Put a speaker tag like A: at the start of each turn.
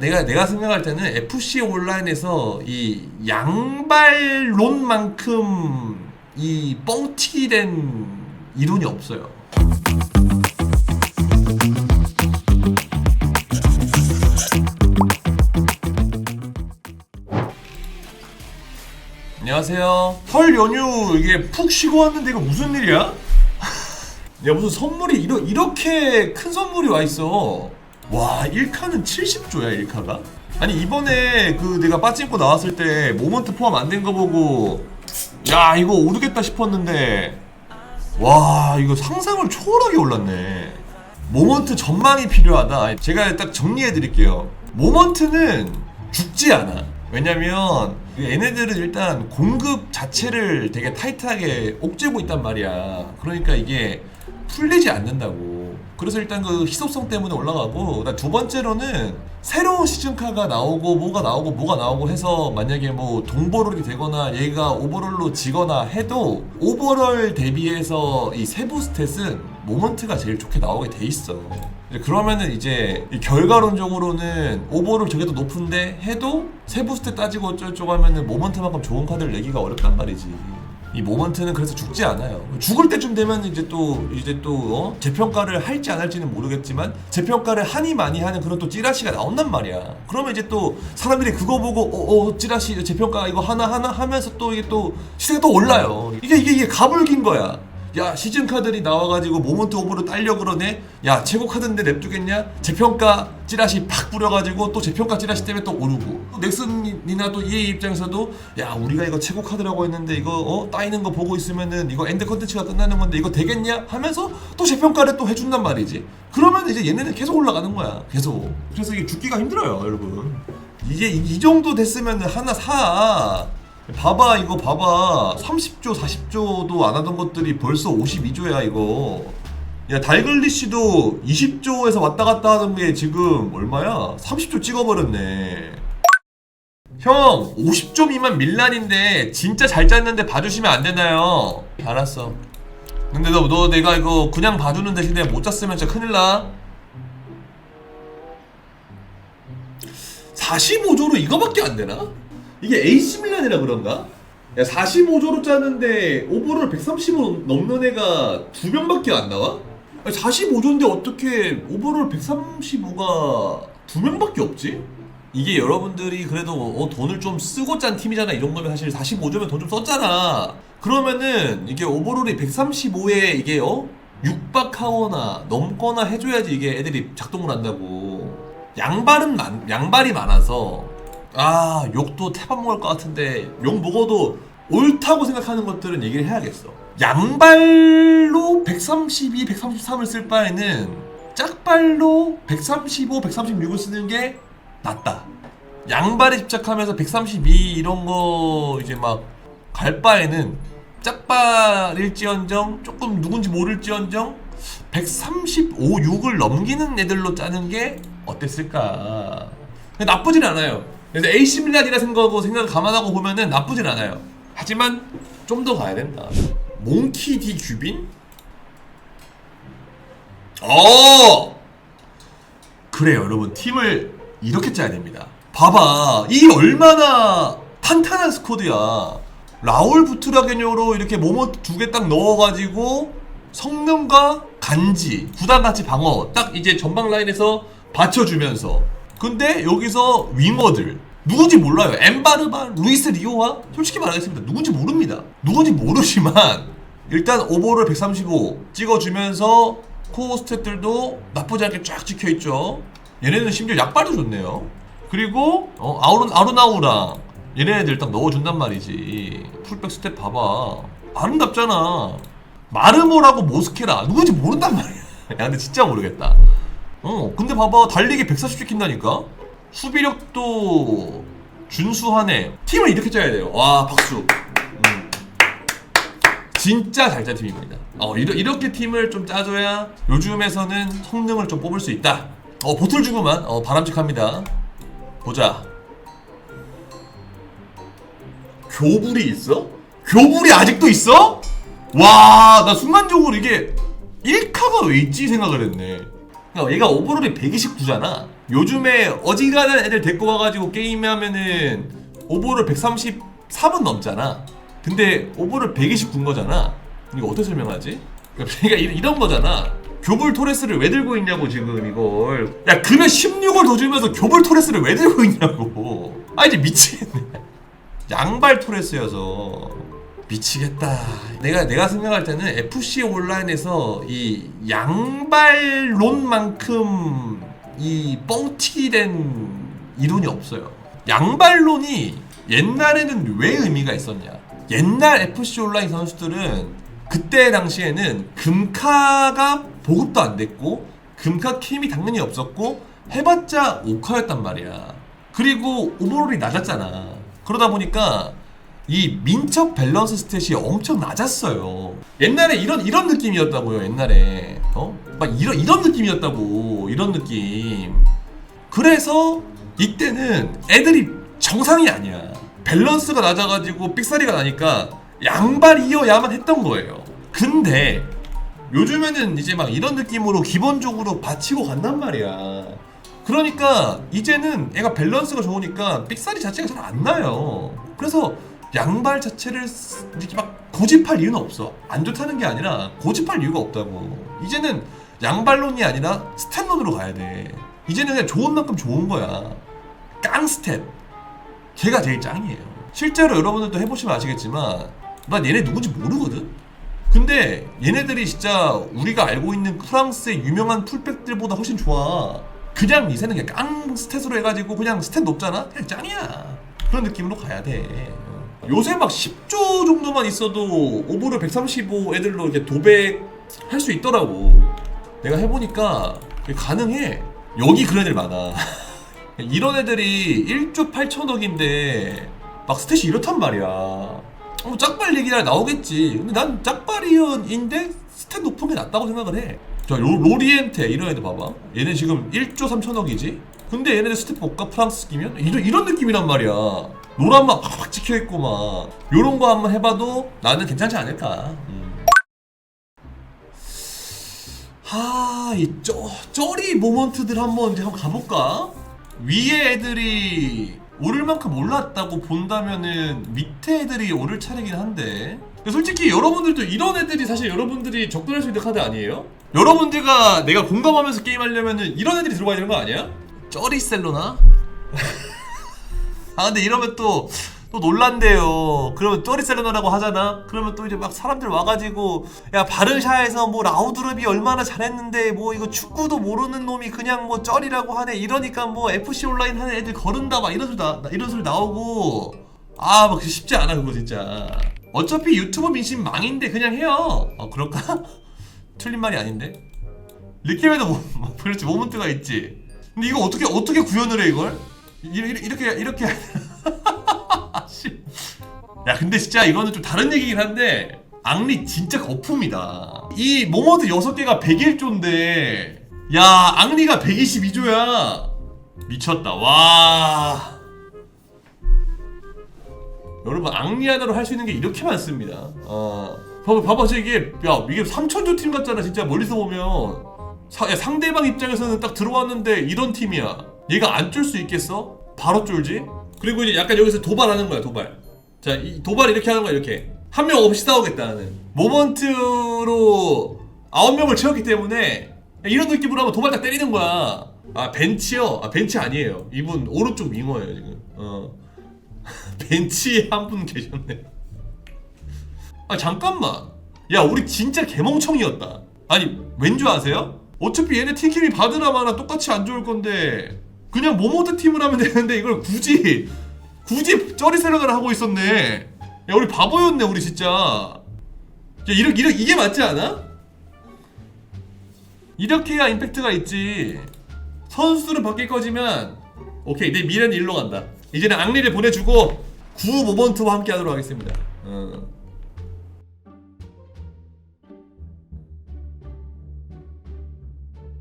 A: 내가 내가 생각할 때는 FC 온라인에서 이 양발론만큼 이 뻥튀기 된 이론이 없어요. 안녕하세요. 설 연휴 이게 푹 쉬고 왔는데 이거 무슨 일이야? 야 무슨 선물이 이러, 이렇게 큰 선물이 와 있어. 와 1카는 70조야 1카가? 아니 이번에 그 내가 빠짐고 나왔을 때 모먼트 포함 안 된 거 보고 야 이거 오르겠다 싶었는데 와 이거 상상을 초월하게 올랐네. 모먼트 전망이 필요하다. 제가 딱 정리해 드릴게요. 모먼트는 죽지 않아. 왜냐면 얘네들은 일단 공급 자체를 되게 타이트하게 옥죄고 있단 말이야. 그러니까 이게 풀리지 않는다고. 그래서 일단 그 희소성 때문에 올라가고 두 번째로는 새로운 시즌카가 나오고 뭐가 나오고 뭐가 나오고 해서 만약에 뭐 동버롤이 되거나 얘가 오버롤로 지거나 해도 오버롤 대비해서 이 세부 스탯은 모먼트가 제일 좋게 나오게 돼 있어. 그러면은 이제 이 결과론적으로는 오버롤 저게 더 높은데 해도 세부 스탯 따지고 어쩌고저쩌고 하면은 모먼트만큼 좋은 카드를 내기가 어렵단 말이지. 이 모먼트는 그래서 죽지 않아요. 죽을 때쯤 되면 이제 또 이제 또 어? 재평가를 할지 안 할지는 모르겠지만 재평가를 하니 많이 하는 그런 또 찌라시가 나온단 말이야. 그러면 이제 또 사람들이 그거 보고 어, 어 찌라시 재평가 이거 하나 하나 하면서 또 이게 또 시세가 또 올라요. 이게 이게 이게 가불긴 거야. 야 시즌 카드들이 나와가지고 모먼트 오버로 딸려 그러네? 야 최고 카드인데 냅두겠냐? 재평가 찌라시 팍 뿌려가지고 또 재평가 찌라시 때문에 또 오르고. 또 넥슨이나 또 EA 입장에서도 야 우리가 이거 최고 카드라고 했는데 이거 어? 따이는 거 보고 있으면은 이거 엔드 컨텐츠가 끝나는 건데 이거 되겠냐? 하면서 또 재평가를 또 해준단 말이지. 그러면 이제 얘네는 계속 올라가는 거야. 계속. 그래서 이게 죽기가 힘들어요 여러분. 이게 이, 이 정도 됐으면 하나 사 봐봐 이거 봐봐. 30조 40조도 안 하던 것들이 벌써 52조야 이거. 야 달글리시도 20조에서 왔다 갔다 하는 게 지금 얼마야? 30조 찍어버렸네. 형 50조 미만 밀란인데 진짜 잘 짰는데 봐주시면 안 되나요? 알았어. 근데 너, 너 내가 이거 그냥 봐주는 대신에 못 짰으면 진짜 큰일 나. 45조로 이거밖에 안 되나? 이게 AC 밀란이라 그런가? 야 45조로 짜는데 오버롤 130원 넘는 애가 두 명밖에 안 나와? 45조인데 어떻게 오버롤 135가 두 명밖에 없지? 이게 여러분들이 그래도 어, 돈을 좀 쓰고 짠 팀이잖아 이런 거면 사실 45조면 돈 좀 썼잖아 그러면은 이게 오버롤이 135에 이게 어? 육박하거나 넘거나 해줘야지 이게 애들이 작동을 한다고 양발은 많, 양발이 많아서 아 욕도 태밥 먹을 것 같은데 욕 먹어도 옳다고 생각하는 것들은 얘기를 해야겠어. 양발로 132, 133을 쓸 바에는 짝발로 135, 136을 쓰는 게 낫다. 양발에 집착하면서 132 이런 거 이제 막 갈 바에는 짝발일지언정 조금 누군지 모를지언정 135, 6을 넘기는 애들로 짜는 게 어땠을까? 나쁘진 않아요 그래서 AC 밀란이라 생각하고 생각을 감안하고 보면은 나쁘진 않아요. 하지만 좀 더 가야 된다. 몽키 디 규빈? 어! 그래요 여러분. 팀을 이렇게 짜야 됩니다. 봐봐. 이 얼마나 탄탄한 스쿼드야. 라울 부트라게뇨로 이렇게 모모 두 개 딱 넣어가지고 성능과 간지 구단같이 방어 딱 이제 전방 라인에서 받쳐주면서 근데 여기서 윙어들 누군지 몰라요. 엠바르반 루이스 리오와 솔직히 말하겠습니다. 누군지 모릅니다. 누군지 모르지만 일단 오버를 135 찍어주면서 코어 스탯들도 나쁘지 않게 쫙 찍혀있죠. 얘네는 심지어 약발도 좋네요. 그리고 어, 아우른, 아루나우랑 얘네들 딱 넣어준단 말이지. 풀백 스탯 봐봐. 아름답잖아. 마르모라고 모스케라. 누군지 모른단 말이야. 야 근데 진짜 모르겠다 어 근데 봐봐. 달리기 140 찍힌다니까? 수비력도 준수하네. 팀을 이렇게 짜야 돼요. 와 박수. 음. 진짜 잘 짠 팀입니다. 어 이러, 이렇게 팀을 좀 짜줘야 요즘에서는 성능을 좀 뽑을 수 있다. 어 보틀 주고만 어 바람직합니다. 보자. 교불이 있어? 교불이 아직도 있어? 와, 나 순간적으로 이게 1카가 왜 있지 생각을 했네. 그러니까 얘가 오버롤이 129잖아. 요즘에 어지간한 애들 데리고 와가지고 게임하면은 오버를 134분 넘잖아. 근데 오버를 129인 거잖아. 이거 어떻게 설명하지? 그러니까 이- 이런 거잖아. 교불 토레스를 왜 들고 있냐고 지금 이걸. 야 금액 16을 더 주면서 교불 토레스를 왜 들고 있냐고. 아 이제 미치겠네. 양발 토레스여서 미치겠다. 내가 내가 생각할 때는 FC 온라인에서 이 양발론만큼 이 뻥튀기된 이론이 없어요. 양발론이 옛날에는 왜 의미가 있었냐? 옛날 FC 온라인 선수들은 그때 당시에는 금카가 보급도 안 됐고 금카 캠이 당연히 없었고 해봤자 5카였단 말이야. 그리고 오버롤이 낮았잖아. 그러다 보니까 이 민첩 밸런스 스탯이 엄청 낮았어요. 옛날에 이런 이런 느낌이었다고요. 옛날에 어? 막 이런 이런 느낌이었다고 이런 느낌. 그래서 이때는 애들이 정상이 아니야. 밸런스가 낮아가지고 삑사리가 나니까 양발이어야만 했던 거예요. 근데 요즘에는 이제 막 이런 느낌으로 기본적으로 받치고 간단 말이야. 그러니까 이제는 애가 밸런스가 좋으니까 삑사리 자체가 잘 안 나요. 그래서 양발 자체를 쓰- 이렇게 막 고집할 이유는 없어. 안 좋다는 게 아니라 고집할 이유가 없다고. 이제는 양발론이 아니라 스탯론으로 가야 돼. 이제는 그냥 좋은 만큼 좋은 거야. 깡 스탯. 걔가 제일 짱이에요. 실제로 여러분들도 해보시면 아시겠지만 난 얘네 누군지 모르거든. 근데 얘네들이 진짜 우리가 알고 있는 프랑스의 유명한 풀백들보다 훨씬 좋아. 그냥 이새는 그냥 깡 스탯으로 해가지고 그냥 스탯 높잖아? 그냥 짱이야. 그런 느낌으로 가야 돼. 요새 막 10조 정도만 있어도 오버를 135 애들로 이렇게 도백 할수 있더라고. 내가 해보니까 가능해. 여기 그런 애들 많아. 이런 애들이 1조 8천억인데 막 스탯이 이렇단 말이야. 어, 짝발 얘기나 나오겠지. 근데 난 짝발이언인데 스탯 높은 게 낫다고 생각을 해. 자, 로, 로리엔테 이런 애들 봐봐. 얘네 지금 1조 3천억이지? 근데 얘네들 스탯 볼까? 프랑스 끼면? 이런, 이런 느낌이란 말이야. 노란막 팍팍 찍혀 있고 막. 요런 거 한번 해봐도 나는 괜찮지 않을까. 음. 하, 이 쩌, 쩌리 모먼트들 한번 이제 한번 가볼까? 위에 애들이 오를 만큼 올랐다고 본다면은 밑에 애들이 오를 차례긴 한데 솔직히 여러분들도 이런 애들이 사실 여러분들이 접근할 수 있는 카드 아니에요? 여러분들과 내가 공감하면서 게임하려면은 이런 애들이 들어가야 되는 거 아니야? 쩌리셀로나? 아 근데 이러면 또, 또 놀란대요. 그러면 쩌리셀로나라고 하잖아? 그러면 또 이제 막 사람들 와가지고 야 바르샤에서 뭐 라우드룹이 얼마나 잘했는데 뭐 이거 축구도 모르는 놈이 그냥 뭐 쩌리라고 하네. 이러니까 뭐 FC 온라인 하는 애들 거른다 막 이런 소리 나, 이런 소리 나오고. 아 막 쉽지 않아 그거 진짜. 어차피 유튜브 민심 망인데 그냥 해요. 어 그럴까? 틀린 말이 아닌데? 리케에도 뭐, 뭐 그렇지. 모먼트가 있지. 근데 이거 어떻게 어떻게 구현을 해 이걸 이렇게 이렇게. 씨. 야 근데 진짜 이거는 좀 다른 얘기긴 한데 앙리 진짜 거품이다. 이 모모드 6개가 101조인데 야 앙리가 122조야. 미쳤다. 와. 여러분 앙리 하나로 할 수 있는 게 이렇게 많습니다. 어 봐봐 봐봐 저 이게 야 이게 3천조 팀 같잖아 진짜 멀리서 보면. 사- 야, 상대방 입장에서는 딱 들어왔는데 이런 팀이야 얘가 안 쫄 수 있겠어? 바로 쫄지 그리고 이제 약간 여기서 도발하는 거야 도발 자, 이 도발 이렇게 하는 거야, 이렇게. 한 명 없이 싸우겠다는. 모먼트로 아홉 명을 채웠기 때문에 이런 느낌으로 하면 도발 딱 때리는 거야. 아, 벤치요? 아, ben치 아니에요. 이분 오른쪽 윙어예요, 지금. 어. 벤치에 한 분 계셨네. 아, 잠깐만. 야, 우리 진짜 개멍청이었다. 아니, 왠 줄 아세요? 어차피 얘네 팀킴이 바드라마나 똑같이 안 좋을 건데 그냥 모모드 팀을 하면 되는데 이걸 굳이 굳이 쩌리셀러를 하고 있었네. 야 우리 바보였네 우리 진짜. 야 이렇게 이렇게 이게 맞지 않아? 이렇게 해야 임팩트가 있지. 선수들은 바뀔 거지만 오케이 내 미래는 일로 간다. 이제는 앙리를 보내주고 구 모먼트와 함께 하도록 하겠습니다. 어.